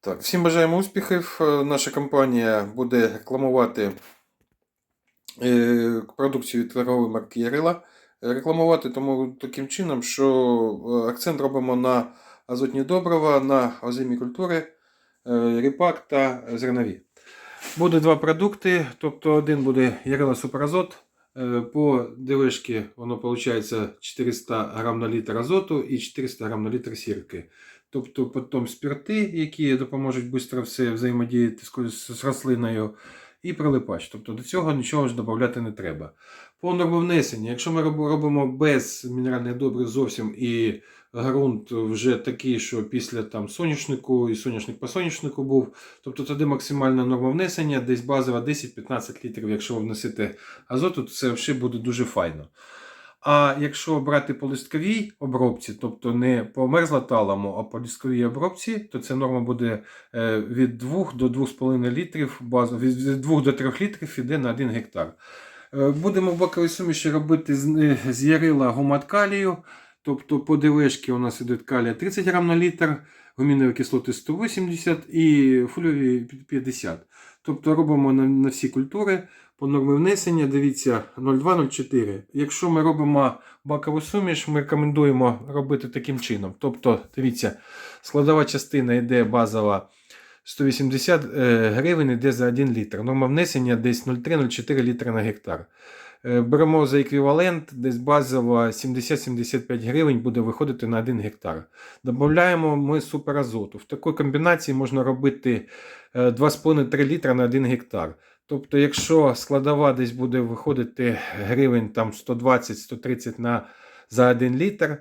Так, всім бажаємо успіхів. Е, Наша компанія буде рекламувати е, продукцію від торгової марки Ярила. Рекламувати тому таким чином, що е, акцент робимо на азотні добрива, на озимі культури, е, ріпак та зернові. Буде два продукти, тобто один буде Ярила Суперазот. Е, По ДВшки воно виходить 400 грам на літр азоту і 400 грам на літр сірки. Тобто потім спірти, які допоможуть швидко все взаємодіяти з, рослиною, і прилипач. Тобто до цього нічого ж додати не треба. По нормовнесенню, якщо ми робимо без мінеральних добрив зовсім і ґрунт вже такий, що після там соняшнику і соняшник по соняшнику був, тобто тоді максимальна норма внесення, десь базова 10-15 літрів. Якщо ви вносите азоту, то це вже буде дуже файно. А якщо брати по листковій обробці, тобто не по мерзлоталому, а по листковій обробці, то ця норма буде е, від 2 до 2,5 літрів, від від 2 до 3 літрів іде на 1 гектар. Е, Будемо в боковій суміші робити з, е, ярила гумат калію, тобто по ДВшки у нас йде калія 30 грам на літр, гумінові кислоти 180 і фольові 50. Тобто робимо на, на всі культури по нормі внесення, дивіться 0,2-0,4. Якщо ми робимо бакову суміш, ми рекомендуємо робити таким чином. Тобто, дивіться, складова частина йде базова 180 е, гривень йде за 1 літр. Норма внесення десь 0,3-0,4 літра на гектар. Е, Беремо за еквівалент, десь базово 70-75 гривень буде виходити на 1 гектар. Додаємо ми суперазоту. В такій комбінації можна робити е, 2,5-3 літра на 1 гектар. Тобто, якщо складова десь буде виходити гривень там 120-130 на, за 1 літр,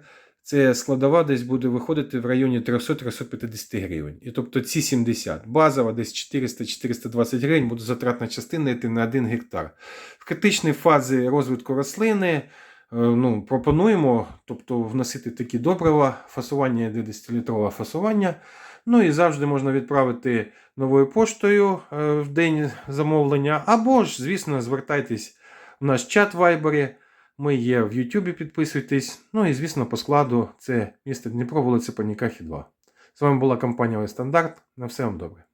це складова десь буде виходити в районі 300-350 гривень. І тобто ці 70. Базова десь 400-420 гривень буде затратна частина йти на 1 гектар. В критичній фазі розвитку рослини е, ну, пропонуємо тобто, вносити такі добрива, фасування 10-літрове фасування. Ну і завжди можна відправити новою поштою е, в день замовлення. Або ж, звісно, звертайтесь в наш чат в Вайбері. Ми є в Ютубі, підписуйтесь. Ну і, звісно, по складу це місто Дніпро, вулиця Панікахі 2. З вами була компанія Стандарт. На все вам добре.